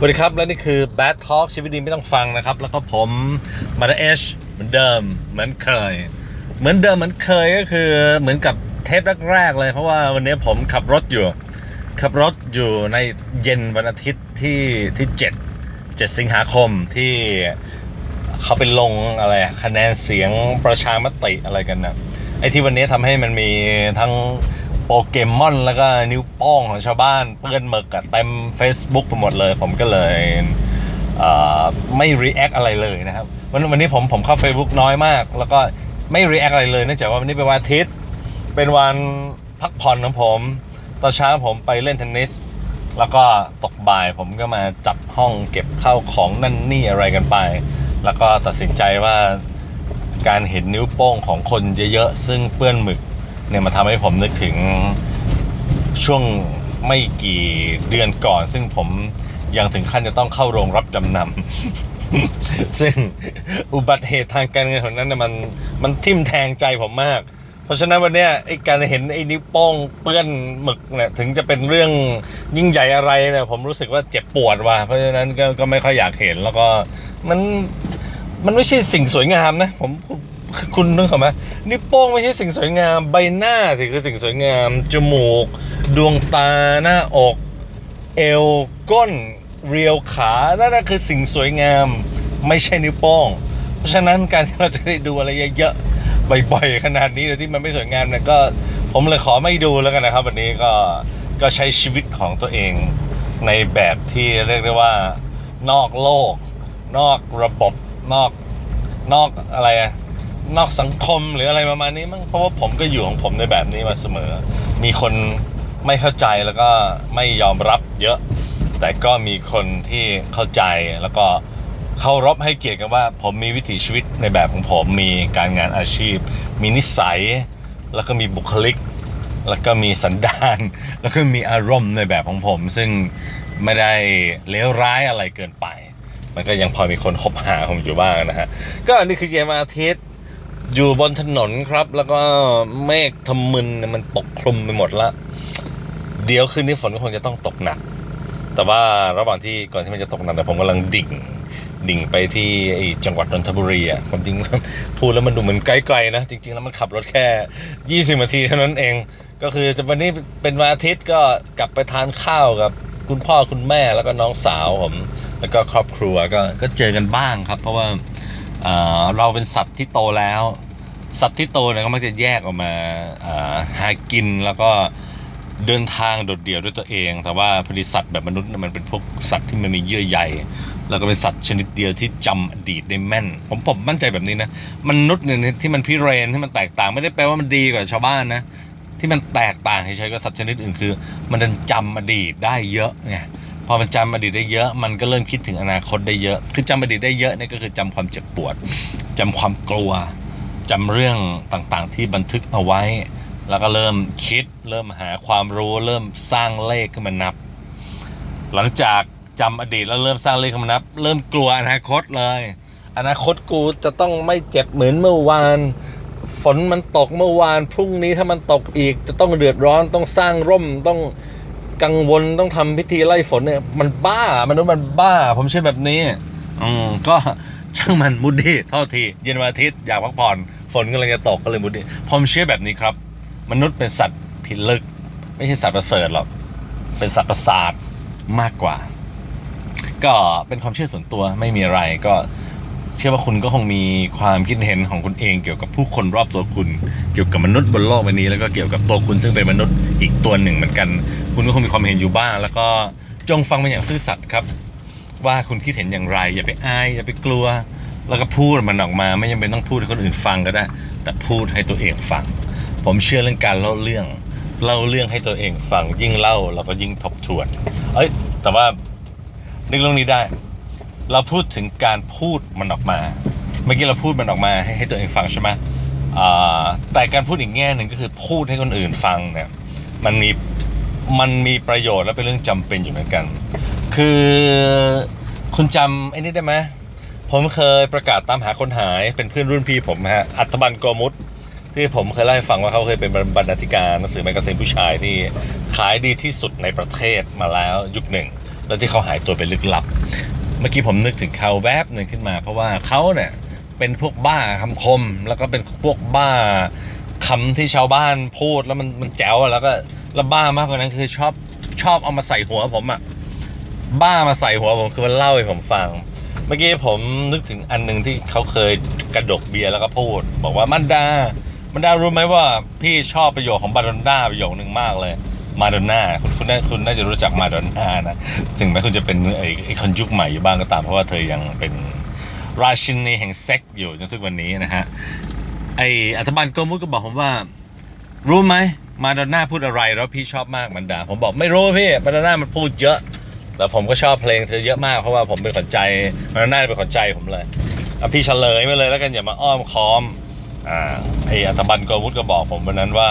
สวัสดีครับ และนี่คือ Bad Talk ชีวิตดีไม่ต้องฟังนะครับ แล้วก็ผมมาดเอชเหมือนเดิมเหมือนเคย เหมือนเดิมเหมือนเคยก็คือเหมือนกับเทปแรกๆเลย เพราะว่าวันนี้ผมขับรถอยู่ ขับรถอยู่ในเย็นวันอาทิตย์ที่ที่ 7 7 สิงหาคมที่เขาไปลงอะไรคะแนนเสียงประชามติอะไรกันนะไอ้ที่วันนี้ทำให้มันมีทั้ง โปเกมอน แล้วก็นิ้วโป้งของชาวบ้านเปื้อนหมึกอะเต็ม Facebook ไปหมดเลย ผมก็เลยไม่ react อะไรเลยนะครับ วันวันนี้ผมผมเข้า Facebook น้อยมาก แล้วก็ไม่ react อะไรเลยเนื่องจากว่าวันนี้เป็นวันอาทิตย์ เป็นวันพักผ่อนของผม ตอนเช้าผมไปเล่นเทนนิส แล้วก็ตกบ่ายผมก็มาจัดห้องเก็บข้าวของนั่นนี่อะไรกันไป แล้วก็ตัดสินใจว่าการเห็นนิ้วโป้งของคนเยอะๆ ซึ่งเปื้อนหมึก เนี่ยมาทำให้ผมนึกถึงช่วงไม่กี่เดือนก่อน ซึ่งผมยังถึงขั้นจะต้องเข้าโรงรับจำนำ ซึ่งอุบัติเหตุทางการเงินของนั้นน่มันมันทิ่มแทงใจผมมาก เพราะฉะนั้นวันเนี้ยไอ้การเห็นไอ้นิ้วโป้งเปื้อนหมึกเนี่ยถึงจะเป็นเรื่องยิ่งใหญ่อะไรเนี่ยผมรู้สึกว่าเจ็บปวดว่ะเพราะฉะนั้นก็ก็ไม่ค่อยอยากเห็นแล้วก็มันมันไม่ใช่สิ่งสวยงามนะผม คุณนึกออกไหมนิ้วโป้งไม่ใช่สิ่งสวยงาม ใบหน้าสิคือสิ่งสวยงาม จมูก ดวงตาหน้าอก เอวก้น เรียวขานั่นคือสิ่งสวยงาม ไม่ใช่นิ้วโป้ง เพราะฉะนั้นการที่เราจะได้ดูอะไรเยอะๆบ่อยๆขนาดนี้โดยที่มันไม่สวยงามเนี่ยก็ผมเลยขอไม่ดูแล้วกันนะครับ วันนี้ก็ก็ใช้ชีวิตของตัวเองในแบบที่เรียกได้ว่านอกโลก นอกระบบนอกนอกอะไรอะ นอกสังคมหรืออะไรประมาณนี้มั้งเพราะว่าผมก็อยู่ของผมในแบบนี้มาเสมอ มีคนไม่เข้าใจแล้วก็ไม่ยอมรับเยอะ แต่ก็มีคนที่เข้าใจแล้วก็เคารพให้เกียรติกันว่า ผมมีวิถีชีวิตในแบบของผมมีการงานอาชีพ มีนิสัย แล้วก็มีบุคลิก แล้วก็มีสันดาน แล้วก็มีอารมณ์ในแบบของผม ซึ่งไม่ได้เลวร้ายอะไรเกินไป มันก็ยังพอมีคนคบหาผมอยู่บ้างนะฮะ ก็นี่คือเยาอาทิตย์ อยู่บนถนนครับ แล้วก็เมฆทำมึนเนี่ยมันปกคลุมไปหมดละ เดี๋ยวคืนนี้ฝนก็คงจะต้องตกหนัก แต่ว่าระหว่างที่ก่อนที่มันจะตกหนักเนี่ยผมกำลังดิ่ง ดิ่งไปที่ไอ้จังหวัดนนทบุรีอะความจริงพูดแล้วมันดูเหมือนไกลๆนะ จริง ๆ แล้วมันขับรถแค่ 20นาทีเท่านั้นเอง ก็คือจะวันนี้เป็นวันอาทิตย์ก็กลับไปทานข้าวกับคุณพ่อคุณแม่แล้วก็น้องสาวผมแล้วก็ครอบครัวก็ก็เจอกันบ้างครับ เพราะว่า เราเป็นสัตว์ที่โตแล้ว สัตว์ที่โตเนี่ยก็มักจะแยกออกมาหากินแล้วก็เดินทางโดดเดี่ยวด้วยตัวเอง แต่ว่าพอดีสัตว์แบบมนุษย์มันเป็นพวกสัตว์ที่มันมีเยื่อใยแล้วก็เป็นสัตว์ชนิดเดียวที่จำอดีตได้แม่น ผมผมมั่นใจแบบนี้นะมนุษย์เนี่ยที่มันพิเรนที่มันแตกต่างไม่ได้แปลว่ามันดีกว่าชาวบ้านนะที่มันแตกต่างเฉยๆกับสัตว์ชนิดอื่นคือ มันดันจำอดีตได้เยอะไง พอมันจำอดีตได้เยอะ มันก็เริ่มคิดถึงอนาคตได้เยอะ คือจำอดีตได้เยอะนี่ก็คือจำความเจ็บปวดจำความกลัวจำเรื่องต่างๆ ที่บันทึกเอาไว้ แล้วก็เริ่มคิด เริ่มหาความรู้ เริ่มสร้างเลขขึ้นมานับ หลังจากจำอดีตแล้วเริ่มสร้างเลขขึ้นมานับ เริ่มกลัวอนาคตเลย อนาคตกูจะต้องไม่เจ็บเหมือนเมื่อวานฝนมันตกเมื่อวานพรุ่งนี้ถ้ามันตกอีกจะต้องเดือดร้อนต้องสร้างร่มต้อง กังวลต้องทำพิธีไล่ฝนเนี่ยมันบ้ามนุษย์มันบ้า ผมเชื่อแบบนี้อืมก็ช่างมันมุดดี้เท่าทีเย็นวันอาทิตย์อยากพักผ่อนฝนกำลังจะตกก็เลยมุดดี้ผมเชื่อแบบนี้ครับ มนุษย์เป็นสัตว์ที่ลึก ไม่ใช่สัตว์ประเสริฐหรอกเป็นสัตว์ประสาทมากกว่า ก็เป็นความเชื่อส่วนตัวไม่มีอะไรก็ เชื่อว่าคุณก็คงมีความคิดเห็นของคุณเองเกี่ยวกับผู้คนรอบตัวคุณ เกี่ยวกับมนุษย์บนโลกใบนี้ แล้วก็เกี่ยวกับตัวคุณซึ่งเป็นมนุษย์อีกตัวหนึ่งเหมือนกัน คุณก็คงมีความเห็นอยู่บ้าง แล้วก็จงฟังเป็นอย่างซื่อสัตย์ครับ ว่าคุณคิดเห็นอย่างไร อย่าไปอายอย่าไปกลัว แล้วก็พูดมันออกมาไม่จำเป็นต้องพูดให้คนอื่นฟังก็ได้ แต่พูดให้ตัวเองฟัง ผมเชื่อเรื่องการเล่าเรื่องเล่าเรื่องให้ตัวเองฟังยิ่งเล่าเราก็ยิ่งทบทวน เอ้ยแต่ว่านึกเรื่องนี้ได้ เราพูดถึงการพูดมันออกมา เมื่อกี้เราพูดมันออกมาให้ให้ตัวเองฟังใช่ไหมแต่การพูดอีกแง่หนึ่งก็คือพูดให้คนอื่นฟังเนี่ยมันมีมันมีประโยชน์และเป็นเรื่องจำเป็นอยู่เหมือนกัน คือคุณจำไอ้นี่ได้ไหมผมเคยประกาศตามหาคนหายเป็นเพื่อนรุ่นพี่ผมฮะอัธบันโกมุตที่ผมเคยเล่าให้ฟังว่าเขาเคยเป็นบรรณาธิการหนังสือแมกกาซีนผู้ชายที่ขายดีที่สุดในประเทศมาแล้วยุคหนึ่ง แล้วที่เขาหายตัวไปลึกลับ เมื่อกี้ผมนึกถึงเขาแวบหนึ่งขึ้นมา เพราะว่าเขาเนี่ยเป็นพวกบ้าคำคม แล้วก็เป็นพวกบ้าคำที่ชาวบ้านพูดแล้วมันมันแจ๋วแล้วก็แล้วบ้ามากกว่านั้นคือชอบชอบเอามาใส่หัวผมอะบ้ามาใส่หัวผมคือมันเล่าให้ผมฟัง เมื่อกี้ผมนึกถึงอันหนึ่งที่เขาเคยกระดกเบียร์แล้วก็พูด บอกว่ามันดา มันดารู้ไหมว่าพี่ชอบประโยคของบาดอนน่าประโยคนึงมากเลย มาดอนน่าคุณคุณน่าคุณน่าจะรู้จักมาดอนน่านะ ถึงแม้คุณจะเป็นไอ้ไอ้คนยุคใหม่อยู่บ้างก็ตาม เพราะว่าเธอยังเป็นราชินีแห่งเซ็กอยู่จนทุกวันนี้นะฮะ ไออัธบันโกมุตก็บอกผมว่า รู้ไหมมาดอนน่าพูดอะไรแล้วพี่ชอบมากมันดาผมบอกไม่รู้พี่มาดอนน่ามันพูดเยอะแต่ผมก็ชอบเพลงเธอเยอะมากเพราะว่าผมเป็นขวัญใจมาดอนน่าเป็นขวัญใจผมเลยเอาพี่เฉลยมาเลยแล้วกันอย่ามาอ้อมค้อมอ่าไออัธบันโกมุตก็บอกผมวันนั้นว่า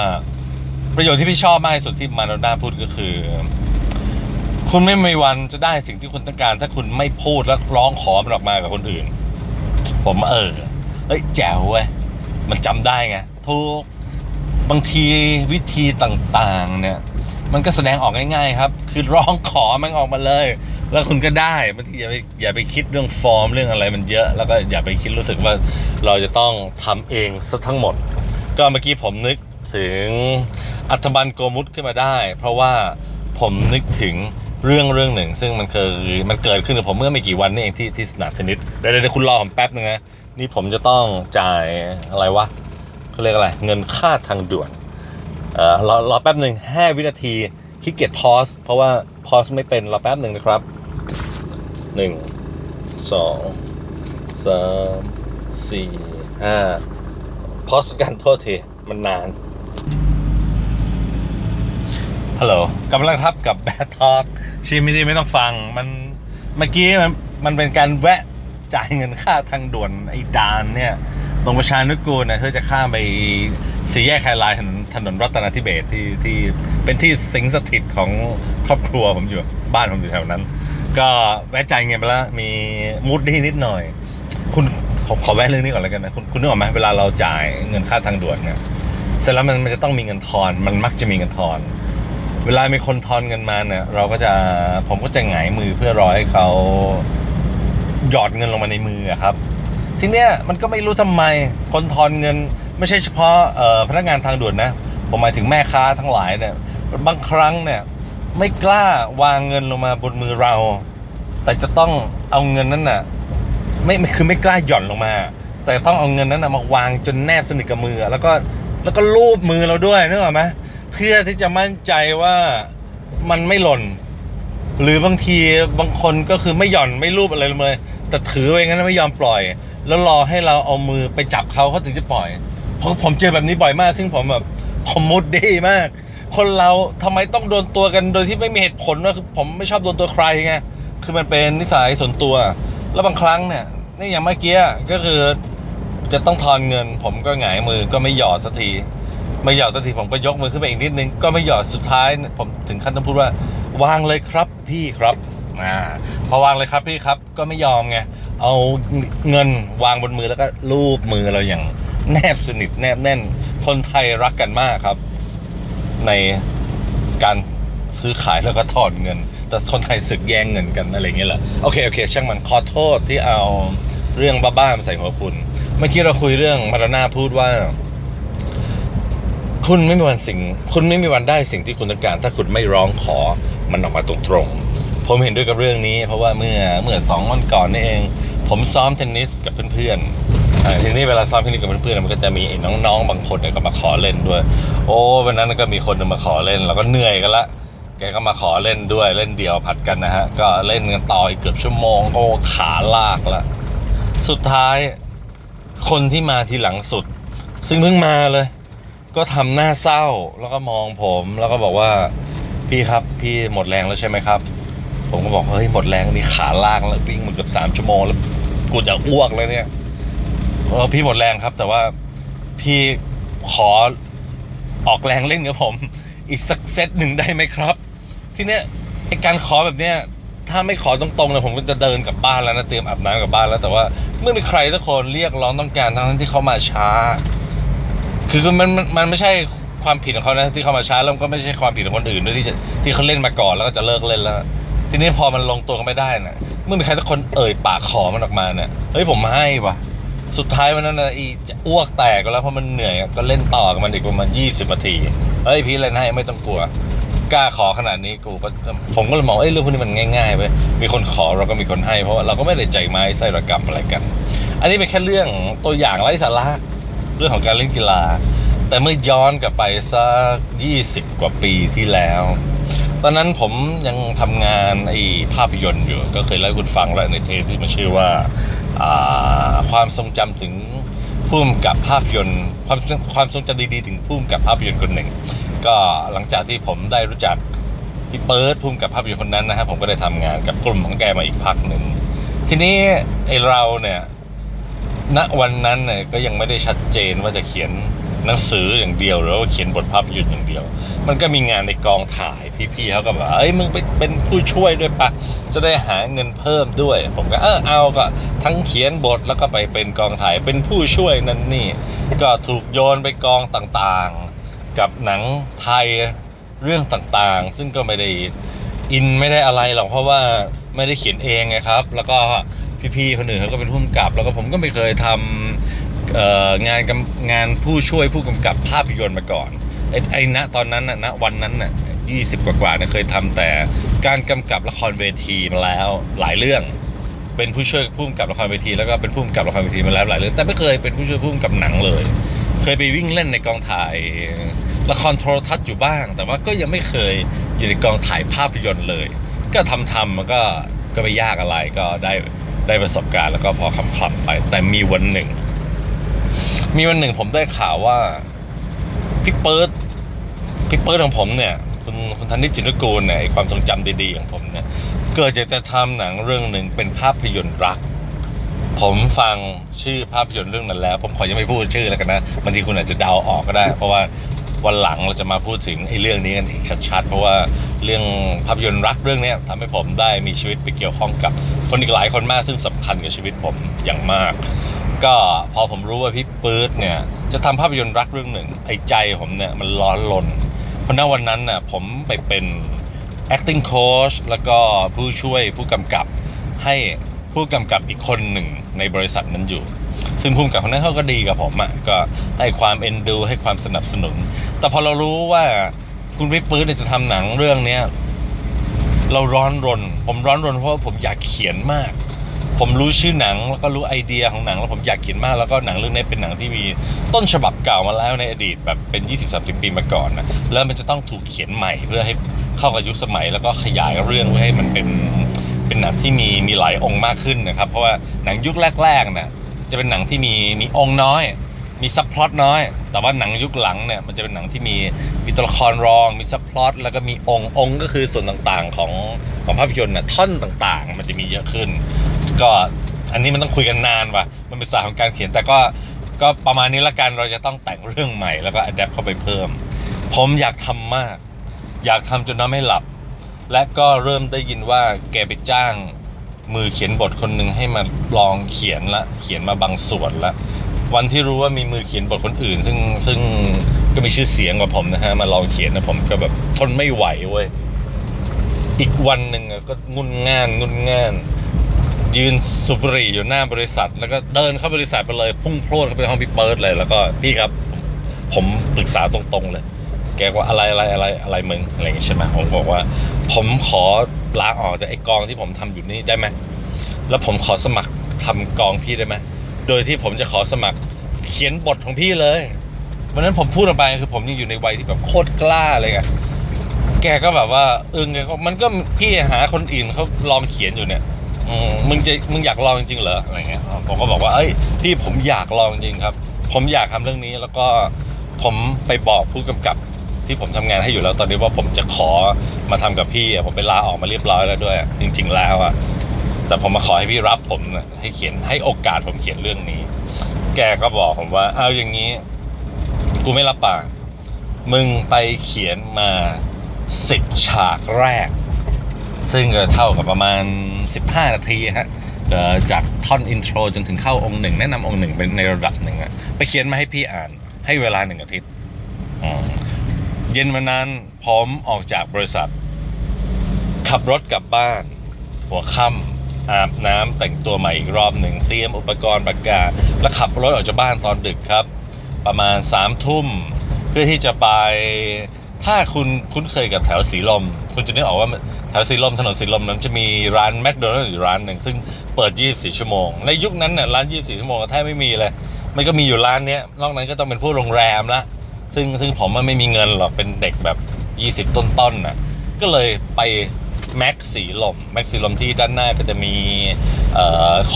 ประโยชน์ที่พี่ชอบมากที่สุดที่มาดน่าพูดก็คือ คุณไม่มีวันจะได้สิ่งที่คุณต้องการ ถ้าคุณไม่พูดแล้วร้องขอมันออกมากับคนอื่น ผมเออเฮ้ยแจ๋วเว้ยมันจำได้ไงทุกบางทีวิธีต่างๆ เนี่ย มันก็แสดงออกง่ายๆครับ คือร้องขอมันออกมาเลย แล้วคุณก็ได้บางทีอย่าไปอย่าไปคิดเรื่องฟอร์มเรื่องอะไรมันเยอะ แล้วก็อย่าไปคิดรู้สึกว่าเราจะต้องทำเองซะทั้งหมด ก็เมื่อกี้ผมนึก ถึงอัธบันโกมุตขึ้นมาได้ เพราะว่าผมนึกถึงเรื่องเรื่องหนึ่ง ซึ่งมันเคยมันเกิดขึ้นกับผมเมื่อไม่กี่วันนี่เองที่ที่สนามเทนนิสเดี๋ยวเดี๋ยวคุณรอผมแป๊บนึงนะนี่ผมจะต้องจ่ายอะไรวะเขาเรียกอะไรเงินค่าทางด่วนเอ่อรอรอแป๊บหนึ่งห้วินาทีขี้เกียจพอสเพราะว่าพอสไม่เป็นรอแป๊บหนึ่งนะครับหนึ่งสองสามสี่ห้าพอสกันโทษทีมันนาน ฮัลโหลกำลังครับกับแบททอกชีม่ดีไม่ต้องฟัง มันเมื่อกี้มันมันเป็นการแวะจ่ายเงินค่าทางด่วนไอ้ดานเนี่ย ตรงประชานุกูลนะเพื่อจะข้ามไปสี่แยกไฮไลน์ถนนถนนรัตนทิเบศที่ที่เป็นที่สิงสถิตของครอบครัวผมอยู่บ้านผมอยู่แถวนั้น ก็แวะจ่ายเงินไปแล้วมีมูดดี้นิดหน่อย คุณขอขอแวะเรื่องนี้ก่อนแล้วกันนะคุณคุณนึกออกไหมเวลาเราจ่ายเงินค่าทางด่วนเนี่ยเสร็จแล้วมันมันจะต้องมีเงินทอน มันมักจะมีเงินทอน เวลามีคนทอนเงินมาเนี่ย เราก็จะผมก็จะหงายมือเพื่อรอให้เขาหยอดเงินลงมาในมือครับ ทีเนี้ยมันก็ไม่รู้ทำไมคนทอนเงิน ไม่ใช่เฉพาะพนักงานทางด่วนนะ ผมหมายถึงแม่ค้าทั้งหลายเนี่ยบางครั้งเนี่ยไม่กล้าวางเงินลงมาบนมือเรา แต่จะต้องเอาเงินนั้นน่ะไม่ไม่คือไม่กล้าหย่อนลงมา แต่ต้องเอาเงินนั้นนะมาวางจนแนบสนิทกับมือ แล้วก็แล้วก็ลูบมือเราด้วยนึกออกไหม เพื่อที่จะมั่นใจว่ามันไม่หล่น หรือบางทีบางคนก็คือไม่หย่อนไม่รูปอะไรเลย แต่ถือไว้งั้นไม่ยอมปล่อย แล้วรอให้เราเอามือไปจับเขาเขาถึงจะปล่อยเพราะผมเจอแบบนี้บ่อยมาก ซึ่งผมแบบผมมุดดีมาก คนเราทำไมต้องโดนตัวกันโดยที่ไม่มีเหตุผลว่าคือผมไม่ชอบโดนตัวใครไงคือมันเป็นนิสัยส่วนตัว แล้วบางครั้งเนี่ยนี่อย่างเมื่อกี้ก็คือจะต้องทอนเงิน ผมก็หงายมือก็ไม่หยอดสักที ไม่หยอดสักทีผมก็ยกมือขึ้นไปอีกนิดนึงก็ไม่หยอดสุดท้าย ผมถึงขั้นต้องพูดว่าวางเลยครับพี่ครับอ่าพอวางเลยครับพี่ครับก็ไม่ยอมไงเอาเงินวางบนมือแล้วก็ลูบมือเราอย่างแนบสนิทแนบแน่น คนไทยรักกันมากครับ ในการซื้อขายแล้วก็ถอนเงิน แต่คนไทยสึกแย่งเงินกันอะไรเงี้ยแหละโอเคโอเค ช่างมันขอโทษที่เอาเรื่องบ้าๆมาใส่หัวคุณ เมื่อกี้เราคุยเรื่องมาราน่าพูดว่า คุณไม่มีวันสิ่ง คุณไม่มีวันได้สิ่งที่คุณต้องการ ถ้าคุณไม่ร้องขอมันออกมาตรงๆ ผมเห็นด้วยกับเรื่องนี้ เพราะว่าเมื่อเมื่อสองวันก่อนนี่เอง ผมซ้อมเทนนิสกับเพื่อนๆทีนี้เวลาซ้อมเทนนิสกับเพื่อนๆมันก็จะมีน้องๆบางคนเนี่ยก็มาขอเล่นด้วย โอ้วันนั้นก็มีคนนึงมาขอเล่นเราก็เหนื่อยกันละแกก็มาขอเล่นด้วยเล่นเดียวผัดกันนะฮะก็เล่นกันต่ออีกเกือบชั่วโมงก็ขาลากละสุดท้ายคนที่มาทีหลังสุด ซึ่งเพิ่งมาเลย ก็ทำหน้าเศร้าแล้วก็มองผม แล้วก็บอกว่าพี่ครับพี่หมดแรงแล้วใช่ไหมครับ ผมก็บอกเฮ้ยหมดแรงนี่ขาลากแล้ววิ่งมาเกือบสามชั่วโมงแล้วกูจะอ้วกเลยเนี่ยเออพี่หมดแรงครับ แต่ว่าพี่ขอออกแรงเล่นกับผม อีกสักเซตหนึ่งได้ไหมครับ ทีเนี้ยไอการขอแบบเนี้ยถ้าไม่ขอตรงๆเนี่ยผมก็จะเดินกลับบ้านแล้วนะเตรียมอาบน้ำกลับบ้านแล้วแต่ว่าเมื่อมีใครสักคนเรียกร้องต้องการทั้งที่เขามาช้า คือมันมันมันไม่ใช่ความผิดของเขานะที่เขามาช้าแล้วมันก็ไม่ใช่ความผิดของคนอื่นด้วยที่จะที่เขาเล่นมาก่อนแล้วก็จะเลิกเล่นแล้ว ทีนี้พอมันลงตัวกันไม่ได้น่ะเมื่อมีใครสักคนเอ่ยปากขอมันออกมาเนี่ยเฮ้ยผมให้ว่ะสุดท้ายวันนั้นนะอีจะอ้วกแตกก็แล้วเพราะมันเหนื่อยก็เล่นต่อกับมันอีกประมาณ20นาทีเฮ้ยพี่เล่นให้ไม่ต้องกลัวกล้าขอขนาดนี้กูก็ผมก็เลยมองเอ้ยเรื่องพวกนี้มันง่ายๆไปมีคนขอเราก็มีคนให้เพราะว่าเราก็ไม่ได้ใจไม้ไส้ระกำอะไรกัน อันนี้เป็นแค่เรื่องตัวอย่างไร้สาระ เรื่องของการเล่นกีฬา แต่เมื่อย้อนกลับไปสัก 20 กว่าปีที่แล้ว ตอนนั้นผมยังทำงานไอ้ภาพยนตร์อยู่ ก็เคยเล่าให้คุณฟังแล้วในเทปที่มันชื่อว่าาความทรงจำถึงผู้กำกับภาพยนตร์ความความทรงจำดีๆ ถึงผู้กำกับภาพยนตร์คนหนึ่ง ก็หลังจากที่ผมได้รู้จักพี่เปิร์ดผู้กำกับภาพยนตร์คนนั้นนะครับผมก็ได้ทำงานกับกลุ่มของแกมาอีกพักหนึ่งทีนี้ไอเราเนี่ย ณวันนั้นเนี่ยก็ยังไม่ได้ชัดเจนว่าจะเขียนหนังสืออย่างเดียวหรือว่าเขียนบทภาพยนตร์อย่างเดียว มันก็มีงานในกองถ่ายพี่ๆเขาก็แบบเอ้ยมึงไปเป็นผู้ช่วยด้วยปะจะได้หาเงินเพิ่มด้วย ผมก็เออเอาก็ ทั้งเขียนบทแล้วก็ไปเป็นกองถ่ายเป็นผู้ช่วยนั่นนี่ ก็ถูกโยนไปกองต่างๆ กับหนังไทยเรื่องต่างๆ ซึ่งก็ไม่ได้อินไม่ได้อะไรหรอกเพราะว่าไม่ได้เขียนเองไงครับ แล้วก็ พี่ๆคนอื่นเขาก็เป็นผู้กำกับ แล้วก็ผมก็ไม่เคยทำงานงานผู้ช่วยผู้กำกับภาพยนตร์มาก่อนไอ้ไอ้ณตอนนั้นนะณวันนั้นน่ะยี่สิบกว่าๆเนี่ยเคยทำแต่การกำกับละครเวทีมาแล้วหลายเรื่อง เป็นผู้ช่วยผู้กำกับละครเวทีแล้วก็เป็นผู้กำกับละครเวทีมาแล้วหลายเรื่อง แต่ไม่เคยเป็นผู้ช่วยผู้กำกับหนังเลย เคยไปวิ่งเล่นในกองถ่ายละครโทรทัศน์อยู่บ้าง แต่ว่าก็ยังไม่เคยอยู่ในกองถ่ายภาพยนตร์เลย ก็ทำทำมันก็ก็ไม่ยากอะไรก็ได้ ได้ประสบการณ์แล้วก็พอคำคำๆไป แต่มีวันหนึ่ง มีวันหนึ่งผมได้ข่าวว่าพี่เปิร์ดพี่เปิร์ดของผมเนี่ย คุณคุณธนิจินตกูลเนี่ยความทรงจำดีๆของผมเนี่ย เกิดจากจะทำหนังเรื่องหนึ่งเป็นภาพยนตร์รัก ผมฟังชื่อภาพยนตร์เรื่องนั้นแล้ว ผมขอยังไม่พูดชื่อแล้วกันนะบางทีคุณอาจจะเดาออกก็ได้ เพราะว่า วันหลังเราจะมาพูดถึงไอ้เรื่องนี้กันอีกชัดๆ เพราะว่าเรื่องภาพยนตร์รักเรื่องนี้ทำให้ผมได้มีชีวิตไปเกี่ยวข้องกับคนอีกหลายคนมากซึ่งสำคัญกับชีวิตผมอย่างมาก ก็พอผมรู้ว่าพี่ปื๊ดเนี่ยจะทำภาพยนตร์รักเรื่องหนึ่งไอ้ใจผมเนี่ยมันร้อนรนเพราะณวันนั้นน่ะผมไปเป็น acting coach แล้วก็ผู้ช่วยผู้กำกับให้ผู้กำกับอีกคนหนึ่งในบริษัทนั้นอยู่ ซึ่งผู้กำกับคนนั้นเขาก็ดีกับผมอะก็ให้ความเอ็นดู ให้ความสนับสนุน แต่พอเรารู้ว่าคุณพี่ปื๊ดเนี่ยจะทำหนังเรื่องเนี้ยเราร้อนรน ผมร้อนรนเพราะว่าผมอยากเขียนมาก ผมรู้ชื่อหนังแล้วก็รู้ไอเดียของหนังแล้วผมอยากเขียนมากแล้วก็หนังเรื่องนี้เป็นหนังที่มีต้นฉบับเก่ามาแล้วในอดีตแบบเป็น 20-30 ปีมาก่อนนะแล้วมันจะต้องถูกเขียนใหม่เพื่อให้เข้ากับยุคสมัยแล้วก็ขยายเรื่องเพื่อให้มันเป็นเป็นหนังที่มีมีหลายองค์มากขึ้นนะครับ เพราะว่าหนังยุคแรกๆน่ะ จะเป็นหนังที่มีมีองค์น้อย มีซับพลอตน้อย แต่ว่าหนังยุคหลังเนี่ยมันจะเป็นหนังที่มีมีตัวละครรอง มีซับพลอตแล้วก็มีองค์องค์ก็คือส่วนต่างๆของของภาพยนตร์น่ะท่อนต่างๆ มันจะมีเยอะขึ้น ก็อันนี้มันต้องคุยกันนานว่ะมันเป็นศาสตร์ของการเขียนแต่ก็ก็ประมาณนี้ละกันเราจะต้องแต่งเรื่องใหม่แล้วก็อัดแอปเข้าไปเพิ่ม ผมอยากทำมาก อยากทำจนนอนไม่หลับ และก็เริ่มได้ยินว่าแกไปจ้าง มือเขียนบทคนหนึ่งให้มาลองเขียนละเขียนมาบางส่วนละวันที่รู้ว่ามีมือเขียนบทคนอื่น ซึ่งซึ่งก็มีชื่อเสียงกว่าผมนะฮะมาลองเขียนนะผมก็แบบทนไม่ไหวเว้ยอีกวันหนึ่งก็งุนง่านงุนง่านยืนสูบบุหรี่อยู่หน้าบริษัท แล้วก็เดินเข้าบริษัทไปเลย พุ่งโพรวดเข้าไปในห้องพี่เปิร์ดเลย แล้วก็พี่ครับ ผมปรึกษาตรงๆเลย แกว่าอะไรอะไรอะไรอะไรมึงอะไรอย่างงี้ใช่ไหมผมบอกว่า ผมขอ ลาออกจากไอกองที่ผมทำอยู่นี่ได้ไหมแล้วผมขอสมัครทำกองพี่ได้ไหมโดยที่ผมจะขอสมัครเขียนบทของพี่เลยวันนั้นผมพูดออกไปคือผมยังอยู่ในวัยที่แบบโคตรกล้าเลยไงแกก็แบบว่าเออแกก็มันก็พี่หาคนอื่นเขาลองเขียนอยู่เนี่ยมึงจะมึงอยากลองจริงเหรออะไรเงี้ยผมก็บอกว่าเอ้ยพี่ผมอยากลองจริงครับ ผมอยากทำเรื่องนี้แล้วก็ผมไปบอกผู้กำกับ ที่ผมทำงานให้อยู่แล้วตอนนี้ว่าผมจะขอมาทำกับพี่อะผมไปลาออกมาเรียบร้อยแล้วด้วย จริง ๆ แล้วอะแต่ผมมาขอให้พี่รับผมนะให้เขียนให้โอกาสผมเขียนเรื่องนี้ แกก็บอกผมว่า เอาอย่างนี้ กูไม่รับปาก มึงไปเขียนมาสิบฉากแรก ซึ่งก็เท่ากับประมาณ 15 นาทีฮะจากท่อนอินโทรจนถึงเข้าองค์หนึ่งแนะนำองค์หนึ่งเป็นในระดับหนึ่งอะไปเขียนมาให้พี่อ่าน ให้เวลาหนึ่งอาทิตย์ เย็นวันนั้นผมออกจากบริษัท ขับรถกลับบ้าน หัวค่ำอาบน้ำแต่งตัวใหม่อีกรอบหนึ่งเตรียมอุปกรณ์ปากกาแล้วขับรถออกจากบ้านตอนดึกครับ ประมาณสามทุ่ม เพื่อที่จะไปถ้าคุณคุ้นเคยกับแถวสีลม คุณจะนึกออกว่าแถวสีลมถนนสีลมนั้นจะมีร้านแมคโดนัลด์อยู่ร้านหนึ่งซึ่งเปิด 24 ชั่วโมง ในยุคนั้นเนี่ยร้าน 24 ชั่วโมงแทบไม่มีเลย มันก็มีอยู่ร้านนี้นอกนั้นก็ต้องเป็นพวกโรงแรมละ ซึ่งซึ่งผมมันไม่มีเงินหรอกเป็นเด็กแบบ 20 ต้นๆน่ะก็เลยไปแม็กสีลมแม็กสีลมที่ด้านหน้าก็จะมี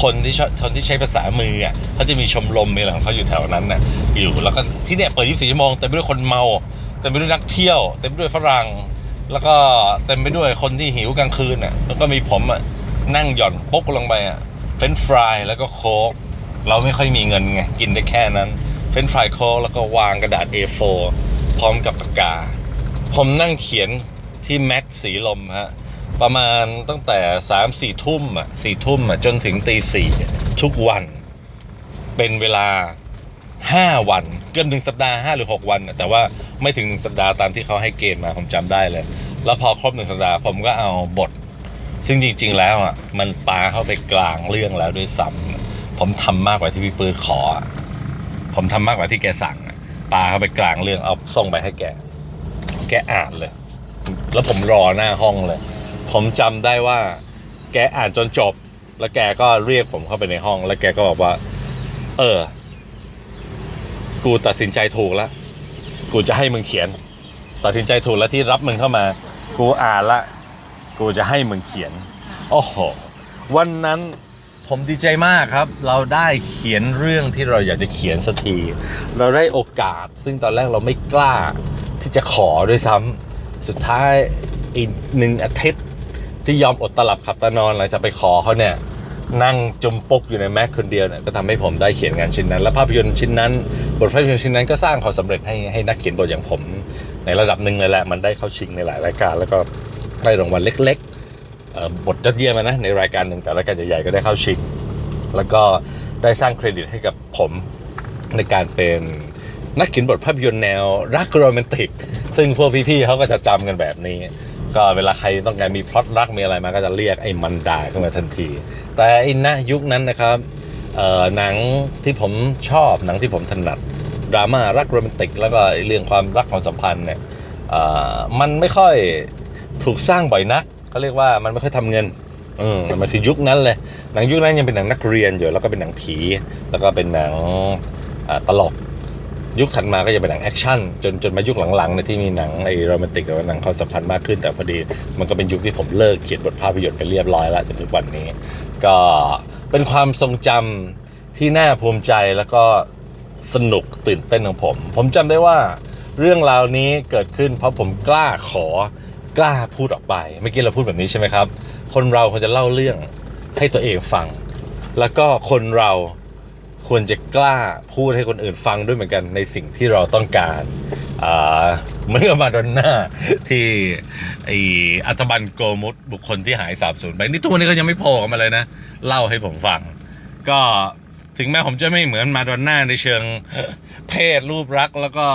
คนที่ชคนที่ใช้ภาษามืออะเขาจะมีชมรมมีอะไรของเขาอยู่แถวนั้นน่ะอยู่แล้วก็ที่เนี่ยเปิด 24 ชั่วโมงเต็มไปด้วยคนเมาเต็มไปด้วยนักเที่ยวเต็มไปด้วยฝรั่งแล้วก็เต็มไปด้วยคนที่หิวกลางคืนอะแล้วก็มีผมอะนั่งหย่อนปุ๊กลงไปอะเฟรนฟรายแล้วก็โค้กเราไม่ค่อยมีเงินไงกินได้แค่นั้น เฟรนฟรายโค้กแล้วก็วางกระดาษ A4 พร้อมกับปากกา ผมนั่งเขียนที่แม็กสีลมฮะ ประมาณตั้งแต่สามสี่ทุ่มอะสี่ทุ่มอะจนถึงตีสี่ทุกวัน เป็นเวลาห้าวัน เกือบหนึ่งสัปดาห์ห้าหรือหกวัน แต่ว่าไม่ถึงหนึ่งสัปดาห์ตามที่เขาให้เกณฑ์มาผมจำได้เลย แล้วพอครบหนึ่งสัปดาห์ผมก็เอาบท ซึ่งจริง ๆ แล้วอะมันปาเข้าไปกลางเรื่องแล้วด้วยซ้ำผมทำมากกว่าที่พี่ปื้นขอ ผมทำมากกว่าที่แกสั่งอะปาเข้าไปกลางเรื่องเอาส่งไปให้แก แกอ่านเลย แล้วผมรอหน้าห้องเลย ผมจำได้ว่า แกอ่านจนจบ แล้วแกก็เรียกผมเข้าไปในห้อง แล้วแกก็บอกว่า เออ กูตัดสินใจถูกแล้วกูจะให้มึงเขียน ตัดสินใจถูกแล้วที่รับมึงเข้ามา กูอ่านละ กูจะให้มึงเขียน โอ้โห วันนั้น ผมดีใจมากครับ เราได้เขียนเรื่องที่เราอยากจะเขียนสักที เราได้โอกาส ซึ่งตอนแรกเราไม่กล้าที่จะขอด้วยซ้ำสุดท้ายอีกหนึ่งอาทิตย์ที่ยอมอดตลับขับตานอนหลังจากไปขอเขาเนี่ยนั่งจมปกอยู่ในแม็กคนเดียวเนี่ยก็ทำให้ผมได้เขียนงานชิ้นนั้น และภาพยนตร์ชิ้นนั้น บทภาพยนตร์ชิ้นนั้นก็สร้างความสำเร็จให้ให้นักเขียนบทอย่างผม ในระดับหนึ่งเลยแหละมันได้เข้าชิงในหลายรายการ แล้วก็ได้รางวัลเล็ก บทยอดเยี่ยมนะในรายการหนึ่งแต่รายการใหญ่ๆก็ได้เข้าชิง แล้วก็ได้สร้างเครดิตให้กับผมในการเป็นนักเขียนบทภาพยนตร์แนวรักโรแมนติก ซึ่งพวกพี่ๆเขาก็จะจำกันแบบนี้ ก็เวลาใครต้องการมีพล็อตรักมีอะไรมาก็จะเรียกไอ้มันดาขึ้นมาทันที แต่ไอ้ณยุคนั้นนะครับหนังที่ผมชอบหนังที่ผมถนัดดราม่ารักโรแมนติก แล้วก็เรื่องความรักความสัมพันธ์เนี่ยมันไม่ค่อยถูกสร้างบ่อยนัก เขาเรียกว่ามันไม่ค่อยทำเงินอืมมันคือยุคนั้นเลยหนังยุคนั้นยังเป็นหนังนักเรียนอยู่แล้วก็เป็นหนังผี แล้วก็เป็นหนังตลกยุคถัดมาก็จะเป็นหนังแอคชั่นจนจนมายุคหลังๆในที่มีหนังไอ้โรแมนติกกับหนังความสัมพันธ์มากขึ้น แต่พอดีมันก็เป็นยุคที่ผมเลิกเขียนบทภาพยนตร์ไปเรียบร้อยแล้วจนทุกวันนี้ ก็เป็นความทรงจำที่น่าภูมิใจแล้วก็สนุกตื่นเต้นของผม ผมจำได้ว่าเรื่องราวนี้เกิดขึ้นเพราะผมกล้าขอ กล้าพูดออกไป เมื่อกี้เราพูดแบบนี้ใช่ไหมครับ คนเราควรจะเล่าเรื่องให้ตัวเองฟัง แล้วก็คนเราควรจะกล้าพูดให้คนอื่นฟังด้วยเหมือนกันในสิ่งที่เราต้องการอ่าเมื่อมาดอนน่าที่ไออัตบันโกมุตบุคคลที่หายสาบสูญไปนี่ตัวนี้ก็ยังไม่โผล่ออกมาเลยนะ เล่าให้ผมฟัง ก็ถึงแม้ผมจะไม่เหมือนมาดอนน่าในเชิงเพศรูปรักษณ์แล้วก็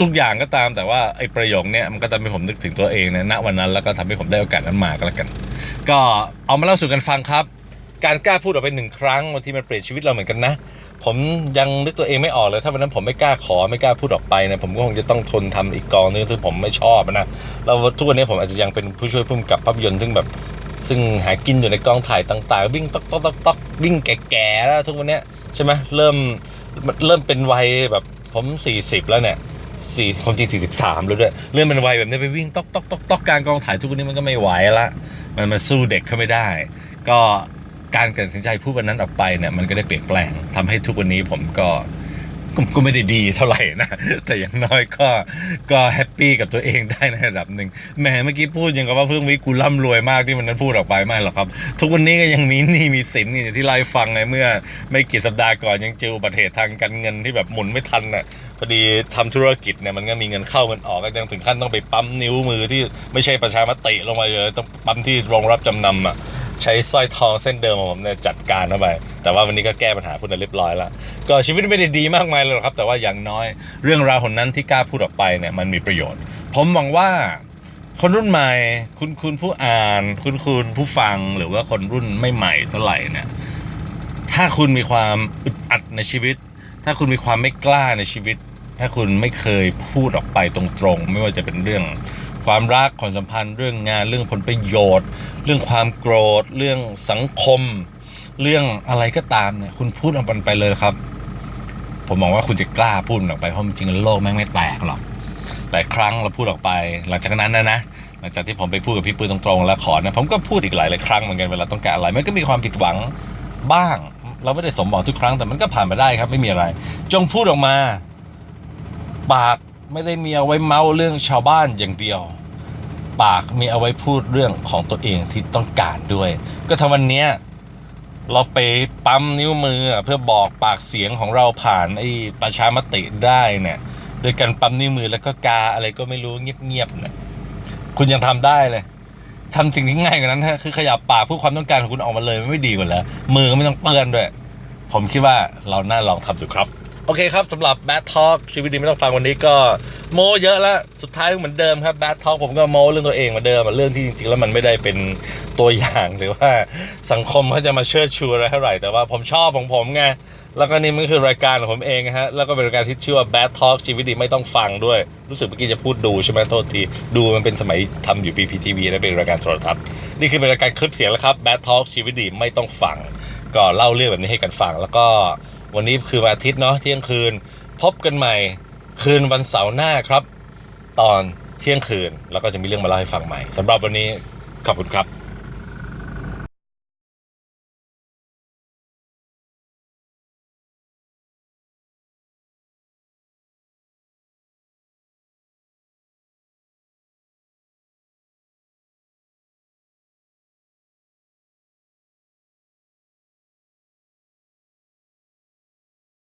ทุกๆอย่างก็ตามแต่ว่าไอ้ประโยคเนี้ยมันก็ทำให้ผมนึกถึงตัวเองในณวันนั้นแล้วก็ทำให้ผมได้โอกาสนั้นมาก็แล้วกัน ก็เอามาเล่าสู่กันฟังครับ การกล้าพูดออกไปหนึ่งครั้งบางทีมันเปลี่ยนชีวิตเราเหมือนกันนะ ผมยังนึกตัวเองไม่ออกเลย ถ้าวันนั้นผมไม่กล้าขอไม่กล้าพูดออกไปเนี่ยผมก็คงจะต้องทนทำอีกกองนึงที่ผมไม่ชอบนะแล้วทุกวันนี้ผมอาจจะยังเป็นผู้ช่วยผู้กำกับภาพยนตร์ซึ่งแบบซึ่งหากินอยู่ในกองถ่ายต่างๆ วิ่งต๊อกต๊อกต๊อกต๊อกวิ่งแก่ๆแล้วทุกวันนี้ใช่ไหมเริ่มเริ่มเป็นวัยแบบผม 40 แล้วเนี่ย สี่ผมจริง43แล้วด้วยเริ่มเป็นวัยแบบนี้ไปวิ่งต๊อกต๊อกต๊อกต๊อกกลารกองถ่ายทุกวันนี้มันก็ไม่ไหวละมันมาสู้เด็กเขาไม่ได้ ก็การตัดสินใจพูดวันนั้นออกไปเนี่ยมันก็ได้เปลี่ยนแปลงทำให้ทุกวันนี้ผมก็ก็ไม่ได้ดีเท่าไหร่นะ แต่อย่างน้อยก็ก็แฮปปี้กับตัวเองได้ในระดับหนึ่งแหมเมื่อกี้พูดยังกับว่าเพิ่งวิกูร่ำรวยมากที่มันนั้นพูดออกไปไม่หรอกครับ ทุกวันนี้ก็ยังมีหนี้มีสินอย่างที่ไล่าให้ฟังไงเมื่อ ไม่กี่สัปดาห์ก่อนยังเจออุบัติเหตุทางการเงินที่แบบหมุนไม่ทันน่ะ พอดีทำธุรกิจเนี่ยมันก็มีเงินเข้าเงินออกก็ยังถึงขั้นต้องไปปั๊มนิ้วมือที่ไม่ใช่ประชามติลงมาเลยต้องปั๊มที่โรงรับจำนำอะใช้สร้อยทองเส้นเดิมของผมเนี่ยจัดการเข้าไป แต่ว่าวันนี้ก็แก้ปัญหาพวกนั้นเรียบร้อยแล้ว ก็ชีวิตไม่ได้ดีมากมายเลยหรอกครับ แต่ว่าอย่างน้อยเรื่องราวคนนั้นที่กล้าพูดออกไปเนี่ยมันมีประโยชน์ ผมหวังว่าคนรุ่นใหม่ คุณคุณผู้อ่าน คุณคุณผู้ฟังหรือว่าคนรุ่นไม่ใหม่เท่าไหร่เนี่ยถ้าคุณมีความอึดอัดในชีวิต ถ้าคุณมีความไม่กล้าในชีวิต ถ้าคุณไม่เคยพูดออกไปตรงๆ ไม่ว่าจะเป็นเรื่องความรักความสัมพันธ์ เรื่องงานเรื่องผลประโยชน์ เรื่องความโกรธ เรื่องสังคม เรื่องอะไรก็ตามเนี่ยคุณพูดออกไปเลยครับ ผมมองว่าคุณจะกล้าพูดออกไปเพราะจริงๆโลกแม่งไม่แตกหรอกหลายครั้งเราพูดออกไป หลังจากนั้นนะนะหลังจากที่ผมไปพูดกับพี่ปืนตรงๆแล้วขอนะผมก็พูดอีกหลายหลายครั้งเหมือนกันเวลาต้องการอะไรมันก็มีความผิดหวังบ้าง เราไม่ได้สมหวังทุกครั้งแต่มันก็ผ่านมาได้ครับไม่มีอะไร จงพูดออกมา ปากไม่ได้มีเอาไว้เมาเรื่องชาวบ้านอย่างเดียว ปากมีเอาไว้พูดเรื่องของตัวเองที่ต้องการด้วย ก็ทำวันเนี้ยเราไปปั๊มนิ้วมือเพื่อบอกปากเสียงของเราผ่านไอ้ประชามติได้เนี่ยโดยการปั๊มนิ้วมือแล้วก็กาอะไรก็ไม่รู้เงียบๆเนี่ยคุณยังทำได้เลยทำสิ่งที่ง่ายกว่านั้นฮะคือขยับปากพูดความต้องการของคุณออกมาเลยไม่ดีกว่าแล้วมือก็ไม่ต้องเปื้อนด้วย ผมคิดว่าเราน่าลองทำดูครับ โอเคครับสำหรับ Bad Talk ชีวิตดีไม่ต้องฟังวันนี้ก็โมเยอะแล้วสุดท้ายเหมือนเดิมครับ Bad Talk ผมก็โมเรื่องตัวเองเหมาเดิมเรื่องที่จริงๆ แล้วมันไม่ได้เป็นตัวอย่างหรือว่าสังคมเขาจะมาเชิดชูอะไรเท่าไหร่แต่ว่าผมชอบของผมไงแล้วก็นี่มันคือรายการของผมเองนะฮะแล้วก็เป็นรายการที่ชื่อว่า Bad Talk ชีวิตดีไม่ต้องฟังด้วย รู้สึกเมื่อกี้จะพูดดูใช่ไหมโทษที ดูมันเป็นสมัยทำอยู่ PPTV นะเป็นรายการโทรทัศน์นี่คือเป็นรายการคลิปเสียงแล้วครับ Bad Talk ชีวิตดีไม่ต้องฟัง ก็เล่าเรื่องแบบนี้ให้กันฟังแล้วก็ วันนี้คือวันอาทิตย์เนาะเที่ยงคืน พบกันใหม่คืนวันเสาร์หน้าครับ ตอนเที่ยงคืน แล้วก็จะมีเรื่องมาเล่าให้ฟังใหม่สำหรับวันนี้ขอบคุณครับ